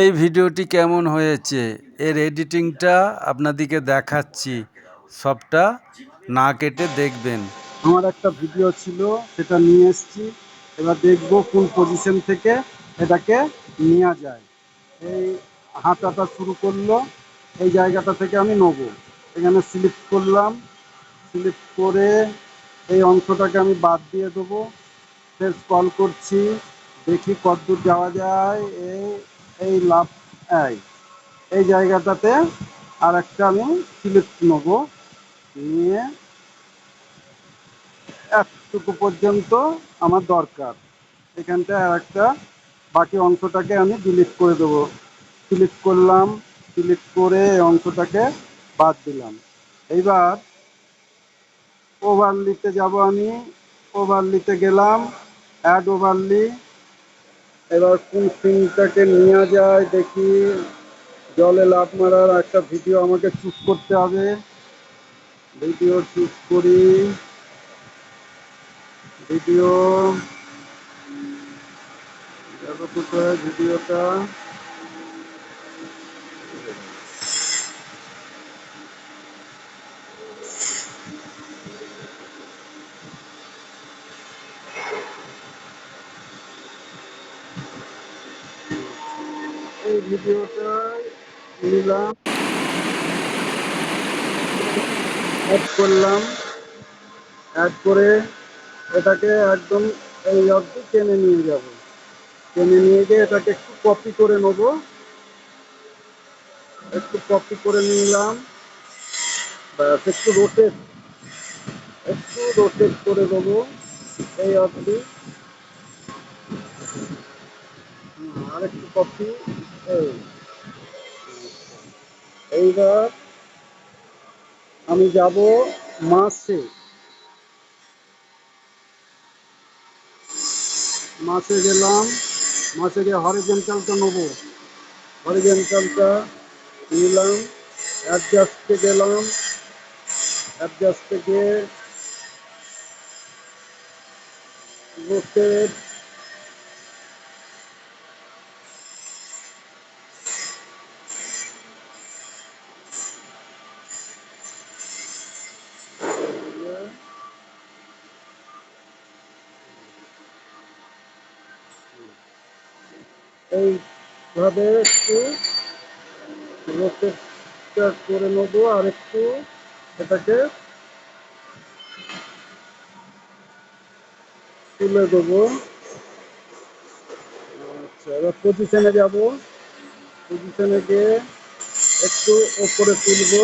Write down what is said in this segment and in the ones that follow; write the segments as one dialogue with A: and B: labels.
A: এই ভিডিওটি কেমন হয়েছে? এর এডিটিংটা আপনাদেরকে দেখাচ্ছি। সবটা না কেটে দেখবেন।
B: আমার একটা ভিডিও ছিল, সেটা নিয়ে এসেছি। এবার দেখব কোন পজিশন থেকে এটাকে নেওয়া যায়। এই হাঁটাটা শুরু করল, এই জায়গাটা থেকে আমি নেব। এখানে স্লিপ করলাম। স্লিপ করে এই অংশটাকে আমি বাদ দিয়ে দেবো। ফের কল করছি, দেখি কতদূর যাওয়া যায়। এই এই লাভ এই এই জায়গাটাতে আর একটা আমি স্লিপ নেব। নিয়ে এতটুকু পর্যন্ত আমার দরকার। এখানটায় আর একটা বাকি অংশটাকে আমি ডিলিট করে দেবো। ক্লিক করলাম ক্লিক করে এই অংশটাকে বাদ দিলাম। এইবার ওভারলিতে যাব আমি। ওভারলিতে গেলাম অ্যাড ওভারলি এবার কোন সিনটাকে নেওয়া যায়, দেখি জলে লাভ মারার একটা ভিডিও আমাকে চুজ করতে হবে। ভিডিও চুজ করি। ভিডিও ভিডিওটা। এই ভিডিওটা নিলাম। অ্যাড করলাম। অ্যাড করে এটাকে একদম এই অবধি টেনে নিয়ে যাব। টেনে নিয়ে গিয়ে এটাকে একটু কপি করে নেব। একটু কপি করে নিলাম। ব্যাস একটু রোটেট একটু রোটেট করে দেবো এই হুম, আর একটু কপি এইবার আমি যাব মাসে মাসে গেলাম মাসে গিয়ে হরিজেন্টালটা নেব। হরিজেন্টালটা নিলাম অ্যাডজাস্টে গেলাম অ্যাডজাস্টে গিয়ে রোটেট এইভাবে একটু রোটেটটা করে নেব আর একটু এটাকে তুলে দেবো। আচ্ছা এবার পজিশনে যাব। পজিশনে গিয়ে একটু ওপরে তুলবো।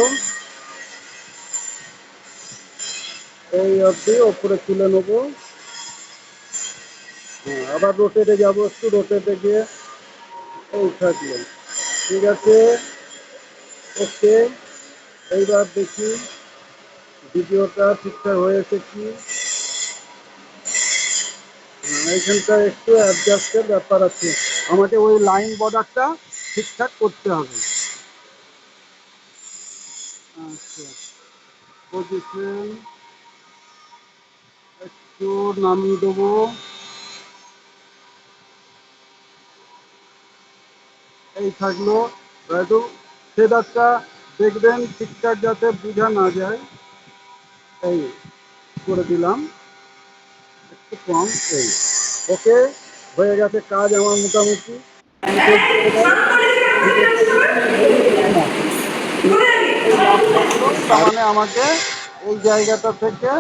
B: এই অবধি ওপরে তুলে নেব। হ্যাঁ আবার রোটেটে যাব, একটু রোটেটে গিয়ে থাকল ঠিক আছে? ওকে এইবার দেখি ভিডিওটা ঠিকঠাক হয়েছে কি? হ্যাঁ, এইখানটা একটু অ্যাডজাস্টের ব্যাপার আছে। আমাকে ওই লাইন বর্ডারটা ঠিকঠাক করতে হবে। আচ্ছা পজিশন একটু নামিয়ে দেবো। এই থাকল। একটু ফেদারটা দেখবেন ঠিকঠাক যাতে বোঝা না যায়। এই করে দিলাম। একটু কম, এই। ওকে, হয়ে গেছে কাজ আমার মোটামুটি। তার মানে আমাকে এই জায়গাটা থেকে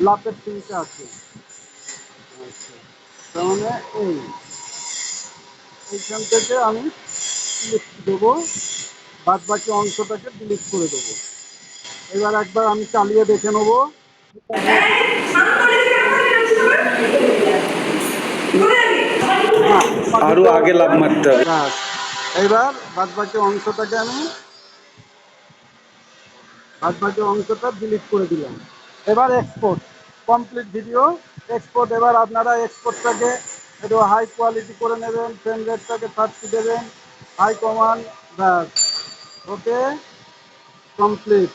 B: লাভের তিনটা আছে। আচ্ছা তার মানে এই। এইখান থেকে আমি ক্লিক দেবো। বাদ বাকি অংশটাকে ডিলিট করে দেবো। এবার একবার আমি চালিয়ে দেখে নেব।
A: আরও আগে লাভ মারতে হবে।
B: ব্যাস। বাদ বাকি অংশটাকে আমি বাদ বাকি অংশটা ডিলিট করে দিলাম। এবার এক্সপোর্ট কমপ্লিট ভিডিও এক্সপোর্ট এবার আপনারা এক্সপোর্টটাকে একটু হাই কোয়ালিটি করে নেবেন ফ্রেম রেটটাকে থার্টি দেবেন। হাই কমান্ড ব্যাস ওকে কমপ্লিট